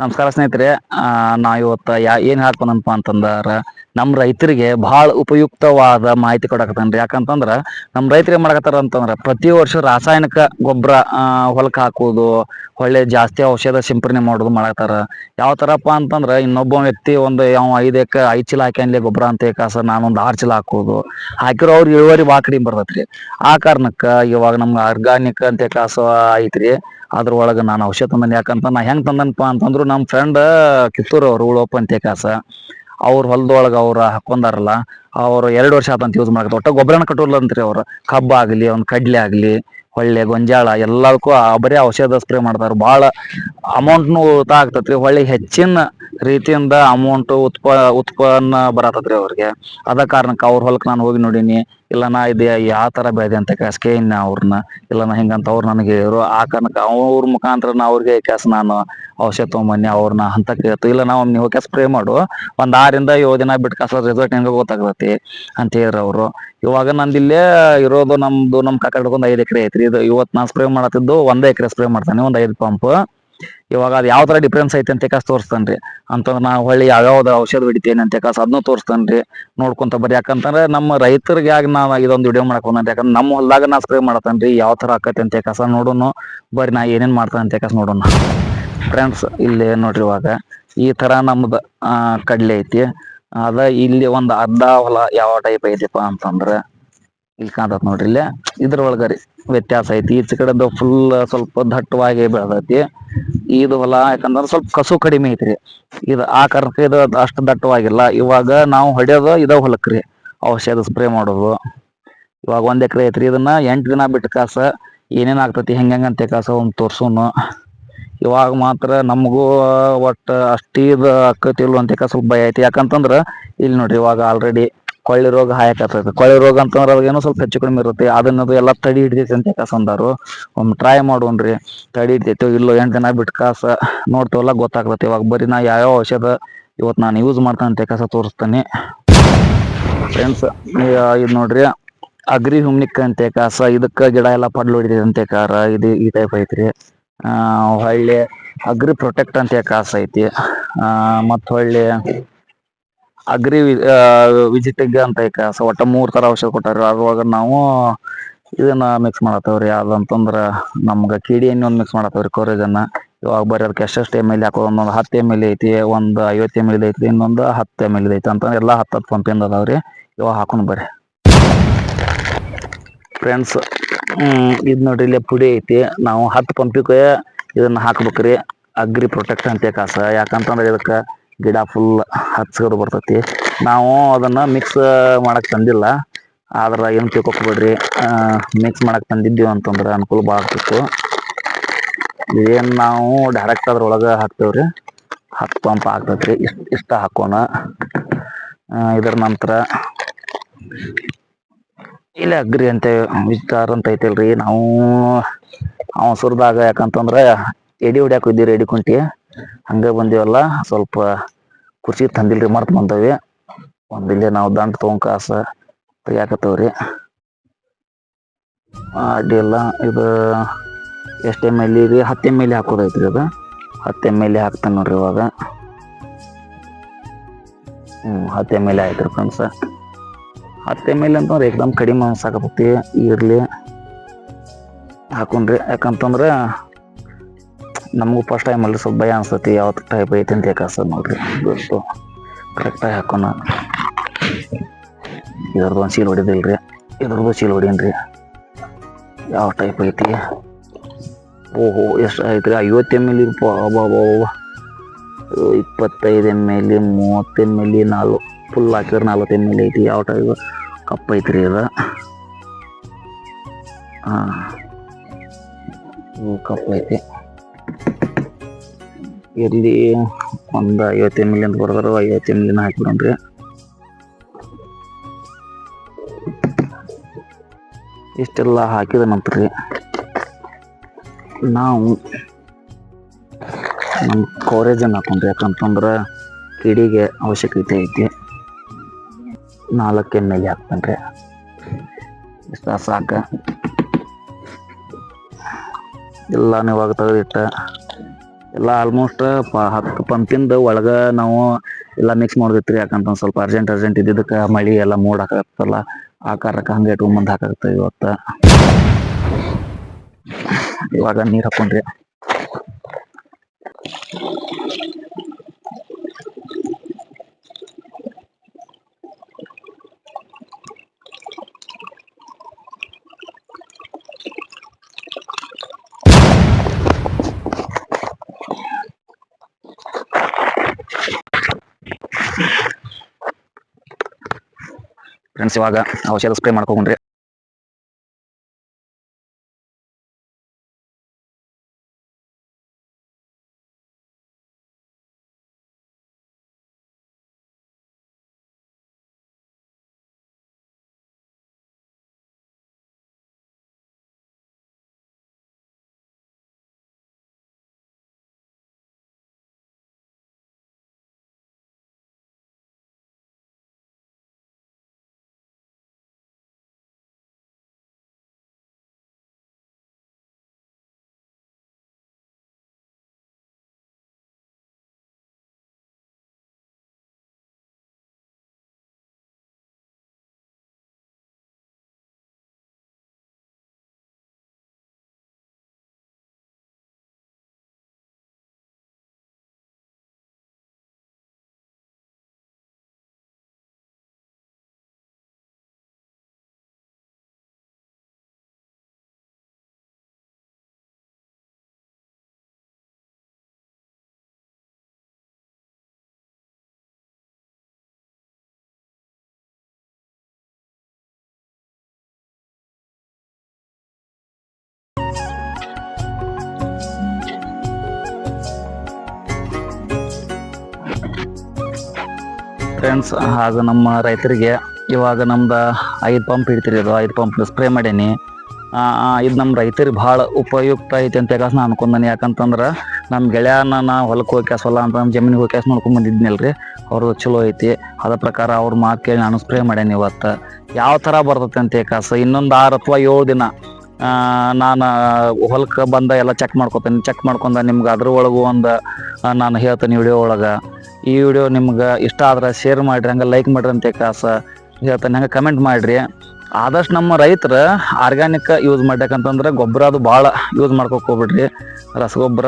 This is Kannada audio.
ನಮಸ್ಕಾರ ಸ್ನೇಹಿತರೆ ನಾ ಇವತ್ತು ಯಾ, ಏನು ಹಾಕ್ಬಂದನಪ್ಪ ಅಂತಂದ್ರ ನಮ್ಮ ರೈತರಿಗೆ ಬಹಳ ಉಪಯುಕ್ತವಾದ ಮಾಹಿತಿ ಕೊಡಕತ್ತನ್ರಿ. ಯಾಕಂತಂದ್ರ, ನಮ್ ರೈತರು ಏನ್ ಮಾಡಕತ್ತಾರ ಅಂತಂದ್ರೆ, ಪ್ರತಿ ವರ್ಷ ರಾಸಾಯನಿಕ ಗೊಬ್ಬರ, ಆ, ಹೊಲಕ್ ಒಳ್ಳೆ ಜಾಸ್ತಿ ಔಷಧ ಸಿಂಪರಣೆ ಮಾಡೋದು ಮಾಡತಾರ ಯಾವ ಥರಪ್ಪ ಅಂತಂದ್ರ, ಇನ್ನೊಬ್ಬ ವ್ಯಕ್ತಿ ಒಂದು ಯಾವ ಐದು ಎಕ, ಐದು ಚೀಲ ಹಾಕನ್ಲಿ ಗೊಬ್ಬರ ಅಂತ ಕಾಸ ನಾನೊಂದು ಆರು ಚೀಲ ಹಾಕೋದು ಹಾಕಿರೋ ಅವ್ರ ಇಳುವರಿ ಭಾಳ ಕಡಿಮೆ ಬರ್ತೈತ್ರಿ. ಆ ಕಾರಣಕ್ಕ ಇವಾಗ ನಮ್ಗೆ ಆರ್ಗಾನಿಕ್ ಅಂತ ಕಾಸು ಐತ್ರಿ. ಅದ್ರೊಳಗ ನಾನು ಔಷಧ ತಂದನ್. ಯಾಕಂತ ನಾ ಹೆಂಗ್ ತಂದನಪ್ಪ ಅಂತಂದ್ರು ನಮ್ ಫ್ರೆಂಡ್ ಕಿತ್ತೂರ್ ಅವ್ರು ಉಳಪ್ಪ ಅಂತೆ ಕಾಸ ಅವ್ರ ಹೊಲದೊಳಗ ಅವ್ರ ಹಾಕೊಂಡಾರಲ್ಲ, ಅವ್ರು ಎರಡು ವರ್ಷ ಆತಂತ ಯೂಸ್ ಮಾಡಕ. ಒಟ್ಟ ಗೊಬ್ಬರನ ಕಟ್ಟೋಲ್ಲ ಅಂತ್ರಿ ಅವ್ರ. ಕಬ್ಬ ಆಗಲಿ ಒಂದ್ ಕಡ್ಲೆ ಆಗ್ಲಿ ಹೊಳ್ಳೆ, ಗೊಂಜಾಳ ಎಲ್ಲದಕ್ಕೂ ಬರೀ ಔಷಧ ಸ್ಪ್ರೇ ಮಾಡ್ತಾರೆ. ಬಾಳ ಅಮೌಂಟ್ನು ಉಳತಾ ಆಗ್ತತ್ರಿ. ಹೊಳ್ಳಿ ಹೆಚ್ಚಿನ ರೀತಿಯಿಂದ ಅಮೌಂಟ್ ಉತ್ಪ, ಉತ್ಪನ್ನ ಬರತೈತ್ರಿ ಅವ್ರಿಗೆ. ಅದ ಕಾರಣಕ್ಕ ಅವ್ರ ಹೊಲಕ್ಕೆ ನಾನು ಹೋಗಿ ನೋಡಿನಿ. ಇಲ್ಲ ನಾ ಇದ ಯಾವ ತರ ಬೆಳೆದೆ ಅಂತ ಇನ್ನ ಅವ್ರನ್ನ. ಇಲ್ಲ ನಾ ಹಿಂಗಂತ ಅವ್ರು ನನಗೆ ಹೇಳಿದ್ರು ಆ ಕಾರಣಕ್ಕ ಅವ್ರ ಮುಖಾಂತರ ನಾ ಅವ್ರಿಗೆ ಕೆಸ ನಾನು ಔಷಧ ತೊಗೊಂಬನ್ನಿ, ಅವ್ರನ್ನ ಹಂತಕ್ಕೆ ಇಲ್ಲ ನಾವು ನೀವು ಹೋಗಿ ಸ್ಪ್ರೇ ಮಾಡು. ಒಂದ್ ಆರಿಂದ ಏಳು ದಿನ ಬಿಟ್ಟು ಕಸ ರಿಸಲ್ಟ್ ಹೆಂಗ ಗೊತ್ತಾಗ್ತೈತಿ ಅಂತ ಹೇಳಿದ್ರ ಅವರು. ಇವಾಗ ನಂದಿಲ್ಲೇ ಇರೋದು ನಮ್ದು ನಮ್ಮ ಕಾಕ ಐದ್ ಎಕರೆ ಐತ್ರಿ. ಇದು ಇವತ್ ನಾನ್ ಸ್ಪ್ರೇ ಮಾಡತ್ತಿದ್ದು ಒಂದೇ ಎಕರೆ ಸ್ಪ್ರೇ ಮಾಡ್ತಾನೆ, ಒಂದ್ ಐದ್ ಪಂಪ್ ಇವಾಗ ಅದು ಯಾವ ತರ ಡಿಫ್ರೆನ್ಸ್ ಐತೆ ಅಂತ ಕಾಸ್ ರೀ ಅಂತಂದ್ರೆ ನಾ ಹೊಳ್ಳಿ ಯಾವ್ಯಾವ್ದು ಔಷಧ ಹೊಡಿತೇನೆ ಅಂತ ಅದನ್ನ ಅದನ್ನು ರೀ ನೋಡ್ಕೊಂತ ಬರ್ರಿ. ಯಾಕಂತಂದ್ರೆ ನಮ್ಮ ರೈತರಿಗೆ ನಾ ಇದೊಂದು ವಿಡಿಯೋ ಮಾಡಕ್ ಬಂದಂತ ಯಾಕಂದ್ರೆ ನಮ್ಮ ಹೊಲದಾಗ ನಾ ಸ್ಪ್ರೇ ರೀ ಯಾವ ತರ ಆಕತಿ ಅಂತ ಕಾಸ ನೋಡೋನು. ಬರ್ರಿ ನಾ ಏನೇನ್ ಮಾಡ್ತಾನೆ ಅಂತ ಕಾಸು ನೋಡೋಣ. ಫ್ರೆಂಡ್ಸ್ ಇಲ್ಲಿ ನೋಡ್ರಿ ಇವಾಗ ಈ ತರ ನಮ್ದು ಕಡ್ಲೆ ಐತಿ. ಅದ ಇಲ್ಲಿ ಒಂದು ಅರ್ಧ ಹೊಲ ಯಾವ ಟೈಪ್ ಐತಿಪ್ಪ ಅಂತಂದ್ರ ಇಲ್ಲಿ ಕಾಣ್ತತ್ ನೋಡ್ರಿ ಇಲ್ಲೇ. ಇದ್ರ ಒಳಗರಿ ವ್ಯತ್ಯಾಸ ಐತಿ. ಈಚೆ ಕಡೆದು ಫುಲ್ ಸ್ವಲ್ಪ ದಟ್ಟವಾಗಿ ಬೆಳದೈತಿ. ಇದು ಹೊಲ ಯಾಕಂದ್ರೆ ಸ್ವಲ್ಪ ಕಸು ಕಡಿಮೆ ಐತ್ರಿ ಇದು ಆ ಕಾರಣಕ್ಕೆ ಇದು ಅಷ್ಟು ದಟ್ಟವಾಗಿಲ್ಲ. ಇವಾಗ ನಾವು ಹೊಡೆಯೋದು ಇದ ಹೊಲಕ್ರಿ ಔಷಧ ಸ್ಪ್ರೇ ಮಾಡೋದು. ಇವಾಗ ಒಂದ್ ಎಕರೆ ಐತ್ರಿ. ಇದನ್ನ ಎಂಟು ದಿನ ಬಿಟ್ಟು ಕಾಸ ಏನೇನ್ ಆಗ್ತತಿ, ಹೆಂಗೆ ಹೆಂಗಂತೆ ಕಾಸ ಒಂದು ತೋರ್ಸೋನು. ಇವಾಗ ಮಾತ್ರ ನಮಗೂ ಒಟ್ಟ ಅಷ್ಟೀದ್ ಅಕ್ಕತಿಲ್ ಅಂತ ಸ್ವಲ್ಪ ಭಯ ಐತಿ. ಯಾಕಂತಂದ್ರ ಇಲ್ಲಿ ನೋಡ್ರಿ ಇವಾಗ ಆಲ್ರೆಡಿ ಕೊಳ್ಳಿ ರೋಗ ಹಾಯಕತ್ತೈತಿ ಕೊಳ್ಳಿ ರೋಗ ಅಂತಂದ್ರೆ ಅದೇನೋ ಸ್ವಲ್ಪ ಹೆಚ್ಚು ಕಡಿಮೆ ಇರುತ್ತೆ. ಅದನ್ನದು ಎಲ್ಲಾ ತಡಿ ಹಿಡಿತೈತಿ ಅಂತ ಕಸಂದಾರು ಒಮ್ಮೆ ಟ್ರೈ ಮಾಡೋನ್ರಿ ತಡಿ ಹಿಡಿತೈತೋ ಇಲ್ಲೋ ಎಂಟು ದಿನ ಬಿಟ್ಟು ಕಾಸ ನೋಡ್ತೇವಲ್ಲ ಗೊತ್ತಾಗ್ತೈತಿ ಇವಾಗ ಬರೀ ನಾ ಯಾವ್ಯಾವ ಔಷಧ ಇವತ್ತು ನಾನು ಯೂಸ್ ಮಾಡ್ತಾನೆ ಕಸ ತೋರಿಸ್ತೀನಿ. ಫ್ರೆಂಡ್ಸ್ ಇದು ನೋಡ್ರಿ. ಅಗ್ರಿ ಹುಮ್ನಿಕ್ ಅಂತೆ ಕಾಸ, ಇದಕ್ಕೆ ಗಿಡ ಎಲ್ಲ ಪಡ್ಲು ಹೊಡಿತೈತಿ ಅಂತೆ ಕಾರ. ಇದು ಈ ಟೈಪ್ ಐತ್ರಿ. ಹೊಳ್ಳಿ ಅಗ್ರಿ ಪ್ರೊಟೆಕ್ಟ್ ಅಂತ ಕಾಸ ಐತಿ. ಮತ್ತು ಮತ್ ಹೊಳ್ಳಿ ಅಗ್ರಿ ವಿಜಿಟಿಗ್ ಅಂತ ಕಾಸ ಒಟ್ಟ ಮೂರು ತರ ಔಷಧ ಕೊಟ್ಟಾರ. ಅದ್ರೊಳಗೆ ನಾವು ಇದನ್ನ ಮಿಕ್ಸ್ ಮಾಡತ್ತವ್ರಿ. ಯಾವ್ದಂತಂದ್ರ ನಮ್ಗೆ ಕಿಡಿ ಎಣ್ಣೆ ಒಂದು ಮಿಕ್ಸ್ ಮಾಡತ್ತವ್ರಿ ಕೋರೇಜನ್ನ ಇವಾಗ ಬರೀ ಅದಕ್ಕೆ ಎಷ್ಟೆಷ್ಟು ಎಂ ಎಲ್ ಹಾಕೋದು ಒಂದೊಂದು ಹತ್ತು ಎಂ ಎಲ್ ಐತಿ, ಒಂದು ಐವತ್ತು ಎಂ ಎಲ್ ಐತಿ, ಇನ್ನೊಂದು ಹತ್ತು ಎಂ ಎಲ್ ಐತಿ ಅಂತ ಎಲ್ಲ ಹತ್ತು ಹತ್ತು ಪಂಪಿಂದ ಅದಾವ್ರಿ. ಇವಾಗ ಹಾಕೊಂಡು ಬರ್ರಿ. ಫ್ರೆಂಡ್ಸ್ ಇದು ಇದ್ ನೋಡ್ರಿ, ಇಲ್ಲೇ ಪುಡಿ ಐತಿ. ನಾವು ಹತ್ತು ಪಂಪಿಗೆ ಇದನ್ನ ಹಾಕ್ಬೇಕ್ರಿ. ಅಗ್ರಿ ಪ್ರೊಟೆಕ್ಟ್ ಅಂತ ಕಾಸ ಯಾಕಂತಂದ್ರೆ ಇದಕ್ಕ ಗಿಡ ಫುಲ್ ಹಚ್ಚಗದು ಬರ್ತೈತಿ. ನಾವು ಅದನ್ನ ಮಿಕ್ಸ್ ಮಾಡಕ್ಕೆ ತಂದಿಲ್ಲ. ಆದ್ರೆ ಏನು ಬಿಡ್ರಿ ಮಿಕ್ಸ್ ಮಾಡಕ್ಕೆ ತಂದಿದ್ದೀವಿ ಅಂತಂದ್ರೆ ಅನುಕೂಲ ಭಾಳ ಆಗ್ತಿತ್ತು. ಇದೇನು ನಾವು ಡೈರೆಕ್ಟ್ ಅದ್ರೊಳಗ ಹಾಕ್ತೇವ್ರಿ. ಹತ್ತು ಪಂಪ್ ಆಗ್ತೈತ್ರಿ. ಇಷ್ಟ ಇಷ್ಟ ಹಾಕೋಣ. ಇದರ ನಂತರ ಇಲ್ಲ ಅಗ್ರಿ ಅಂತ ವಿಚಾರ ಅಂತ ಐತಲ್ರಿ. ನಾವು ಅವಸರದಾಗ ಯಾಕಂತಂದ್ರ ಎಡಿ ಹೊಡ್ಯಾಕ್ ಇದ್ದೀವಿ ಎಡಿ ಕುಂಟಿ. ಹಂಗ ಬಂದಿವಲ್ಲ, ಸ್ವಲ್ಪ ಕುರ್ಚಿ ತಂದಿಲ್ರಿ ಮರ್ತ್ ಬಂದವಿ ಒಂದ್ ಇಲ್ಲೇ ನಾವು ದಂಟ್ ತಗೊಂಡ್ ಕಾಸ ತೆಗಿಯಾಕತ್ತವ್ರಿ. ಅಡ್ಡಿ ಎಲ್ಲ ಇದು ಎಷ್ಟು ಎಂ ಎಲ್ ರೀ, ಹತ್ತು ಎಂ ಎಲ್ ಹಾಕೋದೈತ್ರಿ ಅದು. ಹತ್ತು ಎಂ ಎಲ್ ಹಾಕ್ತಾನೆ ನೋಡ್ರಿ ಇವಾಗ. ಹ್ಞೂ ಹತ್ತು ಎಂ ಎಲ್ ಆಯ್ತು ಫ್ರೆಂಡ್ಸ. ಹತ್ತು ಎಂ ಎಲ್ ಅಂತಂದ್ರೆ ಏಕ್ದಮ್ ಕಡಿಮೆ ಅನ್ಸಾಕತ್ತಿ ಇರ್ಲಿ ಹಾಕೊಂಡ್ರಿ. ಯಾಕಂತಂದ್ರ ನಮಗೂ ಫಸ್ಟ್ ಟೈಮ್ ಅಲ್ಲಿ ಸ್ವಲ್ಪ ಭಯ ಅನ್ಸತಿ ಯಾವ ಟೈಪ್ ಐತಿ ಅಂತ ಯಾಕಸ ನೋಡ್ರಿ. ಗೊತ್ತು. ಕರೆಕ್ಟಾಗಿ ಹಾಕೋಣ. ಇದ್ರದ್ದು ಒಂದು ಸೀಲ್ ರೀ ಇದ್ರದ್ದು ಸೀಲ್ ರೀ ಯಾವ ಟೈಪ್ ಐತಿ? ಓಹೋ, ಎಷ್ಟು ಐತ್ರಿ? ಐವತ್ತು ಎಂ ಎಲ್ ಅಬ್ಬಾ ಇಪ್ಪತ್ತೈದು ಎಂ ಎಲ್ ಮೂವತ್ತು ಎಂ ಎಲ್ ನಾಲ್ಕು. ಫುಲ್ ಹಾಕಿದ್ರೆ ನಲ್ವತ್ತು ಎಂ ಎಲ್ ಐತಿ. ಯಾವ ಟೈಪ್ ಕಪ್ ಐತ್ರಿ ಇದು. ಹಾಂ. ಕಪ್ ಐತಿ. ಇರ್ಲಿ ಒಂದು ಐವತ್ತು ಎಂ ಎಲ್ ಅಂತ ಬರ್ದಾರ ಐವತ್ತು ಎಂ ಎಲ್ ಹಾಕ್ಬಿಡೋಣ್ರಿ. ಇಷ್ಟೆಲ್ಲ ಹಾಕಿದ ನಂತರ ರೀ ನಾವು ನಮ್ಮ ಕವರೇಜನ್ನು ಹಾಕೊಂಡ್ರಿ ಯಾಕಂತಂದ್ರೆ ಕಿಡಿಗೆ ಅವಶ್ಯಕತೆ ಐತಿ. ನಾಲ್ಕು ಎಂ ಎಲ್ ಹಾಕ್ತೇನೆ ಇಷ್ಟ ಸಾಕ. ಎಲ್ಲ ಇವಾಗ ತೆಗೆದಿಟ್ಟ ಎಲ್ಲ ಆಲ್ಮೋಸ್ಟ್ ಪ ಹತ್ತು ಪಂಪಿಂದ ಒಳಗೆ ನಾವು ಎಲ್ಲ ಮಿಕ್ಸ್ ಮಾಡಿದ್ರಿ ಯಾಕಂತ ಒಂದ್ ಸ್ವಲ್ಪ ಅರ್ಜೆಂಟ್ ಅರ್ಜೆಂಟ್ ಇದ್ದಿದ್ದಕ್ಕೆ ಮಳಿ ಎಲ್ಲ ಮೂಡ್ ಹಾಕತ್ತಲ್ಲ ಆ ಕಾರಕ್ಕೆ ಹಂಗೆ ಮುಂದೆ ಹಾಕಾಗತ್ತೆ ಇವತ್ತು. ಇವಾಗ ನೀರು ಹಾಕೊಂಡ್ರಿ ಫ್ರೆಂಡ್ಸ್ ಇವಾಗ ಔಷಧ ಸ್ಪ್ರೇ ಮಾಡ್ಕೊಂಡ್ರಿ ಫ್ರೆಂಡ್ಸ್ ಹಾಗೂ ನಮ್ಮ ರೈತರಿಗೆ ಇವಾಗ ನಮ್ದು ಐದು ಪಂಪ್ ಇಡ್ತೀರಿ ಅದು, ಐದು ಪಂಪ್ ಸ್ಪ್ರೇ ಮಾಡೇನಿ. ಇದು ನಮ್ಮ ರೈತರಿಗೆ ಭಾಳ ಉಪಯುಕ್ತ ಐತಿ ಅಂತ ಯಾಕಂದ್ರೆ ನಾನು ಅನ್ಕೊಂಡಾನೆ. ಯಾಕಂತಂದ್ರೆ ನಮ್ಮ ಗೆಳೆಯನ ನಾ ಹೊಲಕ್ಕೆ ಹೋಗಿ ಹೊಲ ಅಂತ ನಮ್ಮ ಜಮೀನಿಗೆ ಹೋಗಿ ನೋಡ್ಕೊಂಡು ರೀ ಅವ್ರದ್ದು ಚಲೋ ಐತಿ. ಅದ ಪ್ರಕಾರ ಅವ್ರ ಮಾತು ಕೇಳಿ ನಾನು ಸ್ಪ್ರೇ ಮಾಡೇನಿ ಇವತ್ತು. ಯಾವ ಥರ ಬರ್ತೈತೆ ಅಂತ ಕಾಸು ಇನ್ನೊಂದು ಆರು ಅಥವಾ ಏಳು ದಿನ ನಾನು ಹೊಲಕ್ಕೆ ಬಂದ ಎಲ್ಲ ಚೆಕ್ ಮಾಡ್ಕೊತೇನೆ. ಚೆಕ್ ಮಾಡ್ಕೊಂಡ ನಿಮ್ಗೆ ಅದ್ರ ಒಳಗೂ ಒಂದು ನಾನು ಹೇಳ್ತೇನೆ ವಿಡಿಯೋ ಒಳಗೆ. ಈ ವಿಡಿಯೋ ನಿಮ್ಗೆ ಇಷ್ಟ ಆದ್ರೆ ಶೇರ್ ಮಾಡಿರಿ, ಹಂಗೆ ಲೈಕ್ ಮಾಡಿರಿ ಅಂತ ಕಾಸ ಹೇಳ್ತೇನೆ. ಹಂಗೆ ಕಮೆಂಟ್ ಮಾಡಿರಿ. ಆದಷ್ಟು ನಮ್ಮ ರೈತರು ಆರ್ಗ್ಯಾನಿಕ್ ಯೂಸ್ ಮಾಡ್ಬೇಕಂತಂದ್ರೆ ಗೊಬ್ಬರ ಅದು ಭಾಳ ಯೂಸ್ ಮಾಡ್ಕೊಕ್ ಹೋಗ್ಬಿಡ್ರಿ. ರಸಗೊಬ್ಬರ